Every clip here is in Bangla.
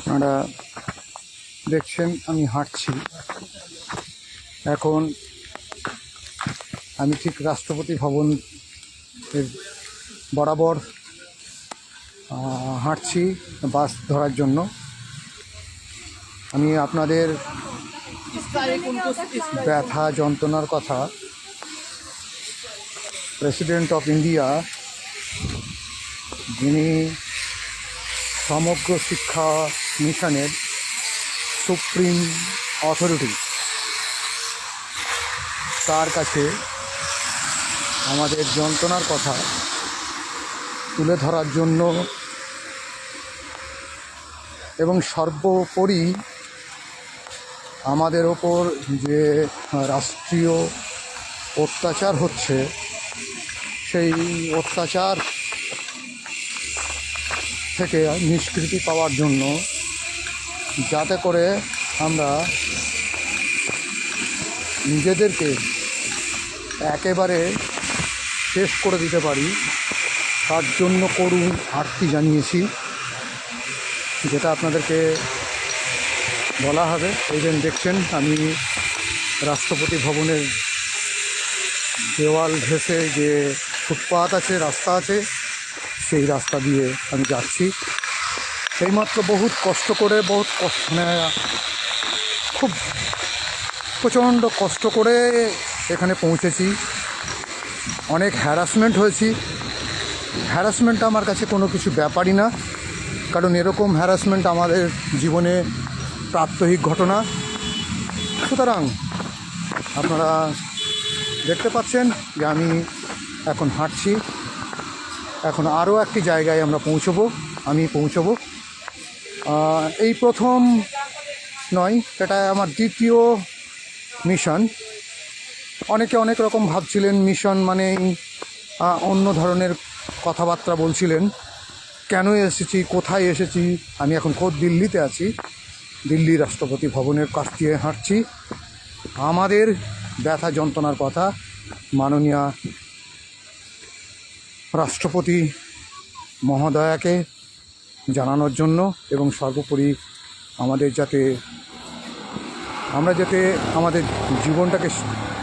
আপনারা দেখছেন, আমি হাঁটছি। এখন আমি ঠিক রাষ্ট্রপতি ভবন এর বরাবর হাঁটছি বাস ধরার জন্য। আমি আপনাদের ব্যথা যন্ত্রণার কথা, প্রেসিডেন্ট অফ ইন্ডিয়া যিনি সমগ্র শিক্ষা মিশনের সুপ্রিম অথরিটি তার কাছে আমাদের যন্ত্রণার কথা তুলে ধরার জন্য এবং সর্বোপরি আমাদের ওপর যে রাষ্ট্রীয় অত্যাচার হচ্ছে, সেই অত্যাচার থেকে নিষ্কৃতি পাওয়ার জন্য যাতে করে আমরা নিজেদেরকে একেবারে শেষ করে দিতে পারি, তার জন্য করুণ আর্তি জানিয়েছি, যেটা আপনাদেরকে বলা হবে। যে দেখছেন, আমি রাষ্ট্রপতি ভবনের দেওয়াল ঘেঁষে যে ফুটপাথ আছে, রাস্তা আছে, সেই রাস্তা দিয়ে আমি যাচ্ছি। এইমাত্র বহুত কষ্ট করে, বহুত কষ্ট মানে খুব প্রচণ্ড কষ্ট করে এখানে পৌঁছেছি। অনেক হ্যারাসমেন্ট হয়েছি। হ্যারাসমেন্ট আমার কাছে কোনো কিছু ব্যাপারই না, কারণ এরকম হ্যারাসমেন্ট আমাদের জীবনে প্রাত্যহিক ঘটনা। সুতরাং আপনারা দেখতে পাচ্ছেন যে আমি এখন হাঁটছি। এখন আরও একটি জায়গায় আমরা পৌঁছবো, আমি পৌঁছবো। এই প্রথম নয় এটা আমার দ্বিতীয় মিশন অনেকে অনেক রকম ভাবছিলেন মিশন মানে অন্য ধরনের কথাবার্তা বলছিলেন। কেন এসেছি, কোথায় এসেছি? আমি এখন খোদ দিল্লিতে আছি। দিল্লি রাষ্ট্রপতি ভবনের কাছ দিয়ে হাঁটছি। আমাদের ব্যথা যন্ত্রণার কথা মাননীয় রাষ্ট্রপতি মহোদয়াকে জানানোর জন্য এবং সর্বোপরি আমাদের যাতে, আমরা যাতে আমাদের জীবনটাকে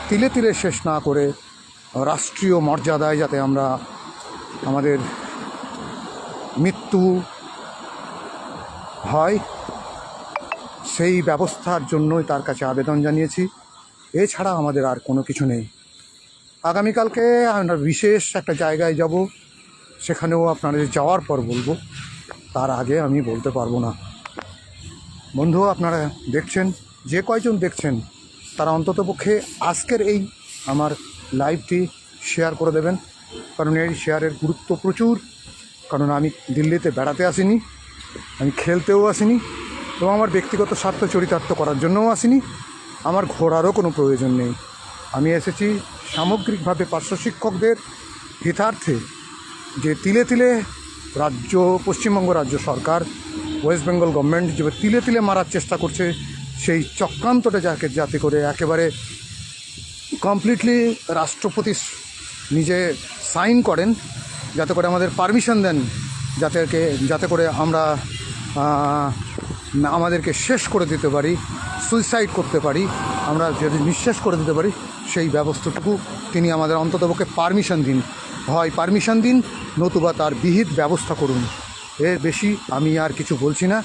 তিলে তিলে শেষ না করে রাষ্ট্রীয় মর্যাদায় যাতে আমরা আমাদের মৃত্যু হয়, সেই ব্যবস্থার জন্যই তার কাছে আবেদন জানিয়েছি। এছাড়া আমাদের আর কোনো কিছু নেই। আগামীকালকে আমরা বিশেষ একটা জায়গায় যাব, সেখানেও আপনাদের যাওয়ার পর বলব। তার আগে আমি বলতে পারব না। বন্ধু, আপনারা দেখছেন, যে কয়জন দেখছেন, তারা অন্ততপক্ষে আজকের এই আমার লাইভটি শেয়ার করে দেবেন। কারণ এই শেয়ারের গুরুত্ব প্রচুর। কারণ আমি দিল্লিতে বেড়াতে আসিনি, আমি খেলতেও আসিনি, এবং আমার ব্যক্তিগত স্বার্থ চরিতার্থ করার জন্যও আসিনি। আমার ঘোরারও কোনো প্রয়োজন নেই। আমি এসেছি সামগ্রিকভাবে পার্শ্ব শিক্ষকদের হিতার্থে, যে তিলে তিলে রাজ্য, পশ্চিমবঙ্গ রাজ্য সরকার ওয়েস্ট বেঙ্গল গভর্নমেন্ট যে তিলে তিলে মারার চেষ্টা করছে, সেই চক্রান্তটা যাকে, যাতে করে একেবারে কমপ্লিটলি রাষ্ট্রপতি নিজে সাইন করেন, যাতে করে আমাদের পারমিশন দেন, যাতে কে- যাতে করে আমরা আমাদেরকে শেষ করে দিতে পারি সুইসাইড করতে পারি, আমরা যদি নিঃশেষ করে দিতে পারি, সেই ব্যবস্থাটুকু তিনি আমাদের অন্ততপক্ষে পারমিশন দিন। হয় পারমিশন দিন, নতুবা তার বিহিত ব্যবস্থা করুন। এর বেশি আমি আর কিছু বলছি না।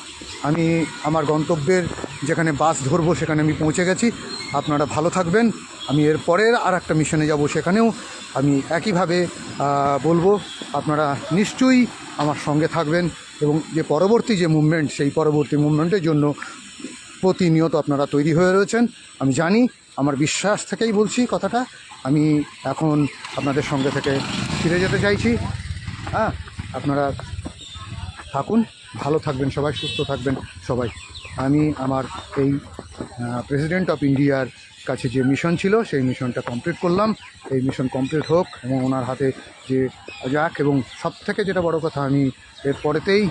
আমি আমার গন্তব্যের যেখানে বাস ধরবো, সেখানে আমি পৌঁছে গেছি। আপনারা ভালো থাকবেন। আমি এর পরের আর একটা মিশনে যাব, সেখানেও আমি একইভাবে বলব, আপনারা নিশ্চয়ই আমার সঙ্গে থাকবেন এবং যে পরবর্তী যে মুভমেন্ট সেই পরবর্তী মুভমেন্টের জন্য প্রতিনিয়ত আপনারা তৈরি হয়ে রয়েছেন। আমি জানি, আমার বিশ্বাস থেকেই বলছি কথাটা। আমি এখন আপনাদের সঙ্গে থেকে ফিরে যেতে চাইছি। হ্যাঁ আপনারা থাকুন, ভালো থাকবেন সবাই, সুস্থ থাকবেন সবাই। আমি আমার এই প্রেসিডেন্ট অফ ইন্ডিয়ার কাছে যে মিশন ছিল, সেই মিশনটা কমপ্লিট করলাম। এই মিশন কমপ্লিট হোক এবং ওনার হাতে যে যাক এবং সব থেকে যেটা বড় কথা, আমি এর পরেতেই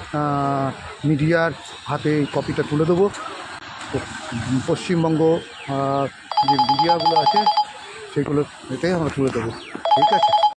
মিডিয়ার হাতে কপিটা তুলে দেবো। পশ্চিমবঙ্গ যে মিডিয়াগুলো আছে সেগুলো নিতেই আমরা তুলে দেবো ঠিক আছে?